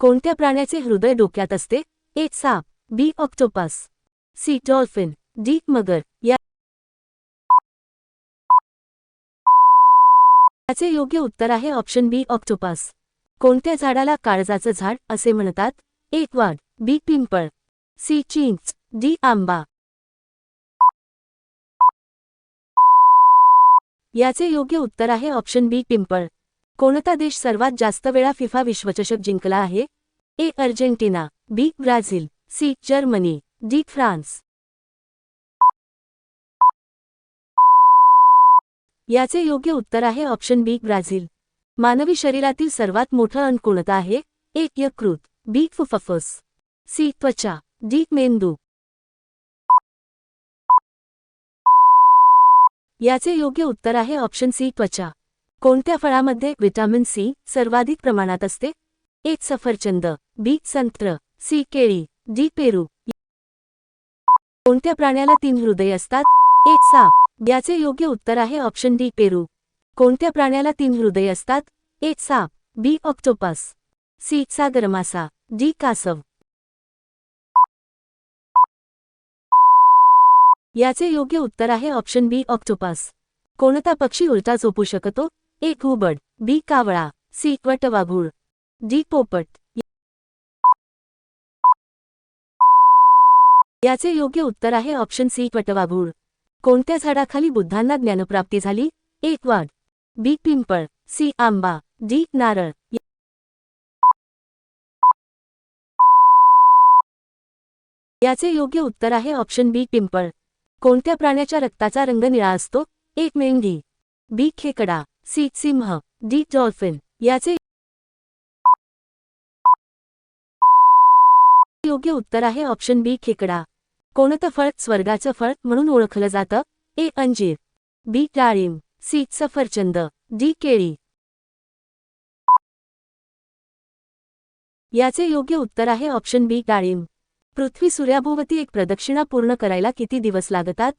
कोणत्या प्राण्याचे हृदय डोक्यात असते? ए साप. B octopus. C dolphin. D मगर. या याचे योग्य उत्तर आहे ऑप्शन बी ऑक्टोपस. कोणत्या झाडाला काळजाचं झाड असे म्हणतात? एक वाढ बी पिंपळ. सी चिंच. डी आंबा. याचे योग्य उत्तर आहे ऑप्शन बी पिंपळ. कोणता देश सर्वात जास्त वेळा फिफा विश्वचषक जिंकला आहे? A Argentina B Brazil C Germany D France. याचे योग्य उत्तर आहे ऑप्शन बी ब्राझील. मानवी शरीरातील सर्वात मोठं अन्न कोणतं आहे? ए यकृत बी फुफफस. सी त्वचा डी मेंदू. याचे योग्य उत्तर आहे ऑप्शन सी त्वचा. कोणत्या फळामध्ये व्हिटॅमिन सी सर्वाधिक प्रमाणात असते? ए. सफरचंद बी. संत्र सी. केळी डी. पेरू. कोणत्या प्राण्याला तीन हृदय असतात? ए. साप याचे योग्य उत्तर आहे ऑप्शन डी. पेरू. कोणत्या प्राण्याला तीन हृदय असतात? ए. साप बी. ऑक्टोपस. सी. सागरमासा डी. कासव. याचे योग्य उत्तर आहे ऑप्शन बी. ऑक्टोपस. कोणता पक्षी उलटा झोपू शकतो? ए घुबड बी कावळा सी वटवाघूळ डी पोपट. याचे योग्य उत्तर आहे ऑप्शन सी वटवाघूळ कोणत्या झाडाखाली बुद्धांना ज्ञानप्राप्ती झाली? एक वाघ बी पिंपळ सी आंबा डी नारळ. याचे योग्य उत्तर आहे ऑप्शन बी पिंपळ. कोणत्या प्राण्याच्या रक्ताचा रंग निळा असतो? एक मेंढी बी खेकडा सी सिंह डी डॉल्फिन याचे योग्य उत्तर आहे ऑप्शन बी खेकडा. कोणतं फळ स्वर्गाचं फळ म्हणून ओळखलं जातं? ए अंजीर. बी डाळिंब. सी सफरचंद. डी केळी. याचे योग्य उत्तर आहे ऑप्शन बी डाळिंब. पृथ्वी सूर्याभोवती एक प्रदक्षिणा पूर्ण करायला किती दिवस लागतात?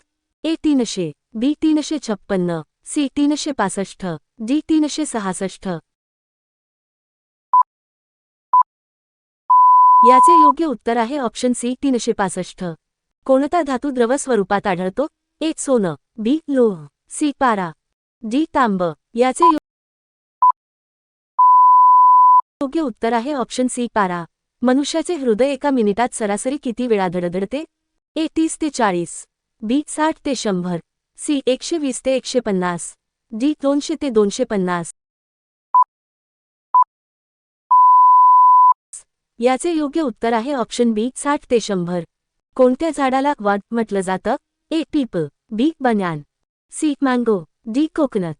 ए तीनशे. बी तीनशे छप्पन्न. सी तीनशे पासष्ट डी तीनशे सहासष्ट. याचे योग्य उत्तर आहे ऑप्शन सी तीनशे पासष्ट. कोणता धातू द्रव स्वरूपात आढळतो? ए सोनं बी लोह सी पारा डी तांब. याचे योग्य उत्तर आहे ऑप्शन सी पारा. मनुष्याचे हृदय एका मिनिटात सरासरी किती वेळा धडधडते? ए तीस ते चाळीस बी साठ ते शंभर. सी एकशे वीस ते एकशे पन्नास. डी दोनशे ते दोनशे पन्नास. याचे योग्य उत्तर आहे ऑप्शन बी साठ ते शंभर. कोणत्या झाडाला वाद म्हटलं जातं? A peepal B banyan. C mango D coconut.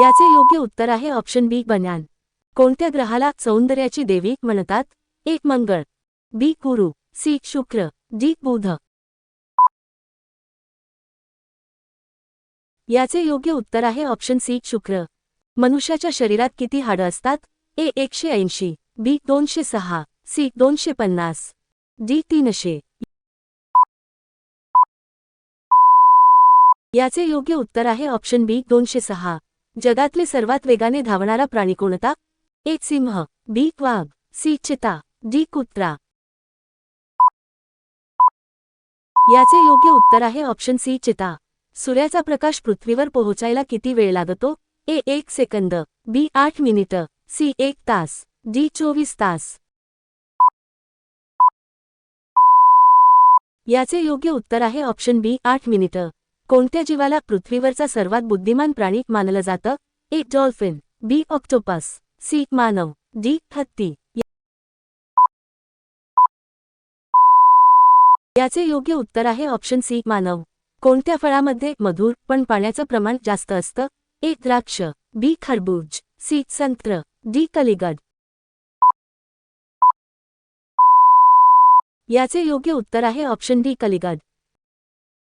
याचे योग्य उत्तर आहे ऑप्शन बी बन्यान. कोणत्या ग्रहाला सौंदर्याची देवी म्हणतात? एक मंगळ बी गुरु सी शुक्र डी बुध. याचे योग्य उत्तर आहे ऑप्शन सी शुक्र. मनुष्याच्या शरीरात किती हाडं असतात? ए एकशे ऐंशी बी दोनशे सहा सी दोनशे पन्नास डी तीनशे. याचे योग्य उत्तर आहे ऑप्शन बी दोनशे सहा. जगातले सर्वात वेगाने धावणारा प्राणी कोणता? ए सिंह बी वाघ सी चिता डी कुत्रा. याचे योग्य उत्तर आहे ऑप्शन सी चिता. सूर्याचा प्रकाश पृथ्वीवर पोहोचायला किती वेळ लागतो? ए एक सेकंद. बी आठ मिनिट. सी एक तास. डी चोवीस तास. याचे योग्य उत्तर आहे ऑप्शन बी आठ मिनिटं. कोणत्या जीवाला पृथ्वीवरचा सर्वात बुद्धिमान प्राणी मानलं जातं? A dolphin. B octopus. C Manav. D हत्ती. याचे योग्य उत्तर आहे ऑप्शन सी मानव. कोणत्या फळामध्ये मधुर पण पाण्याचं प्रमाण जास्त असतं? ए द्राक्ष बी खरबूज सी संत्र डी कलिगड. याचे योग्य उत्तर आहे ऑप्शन डी कलिगड.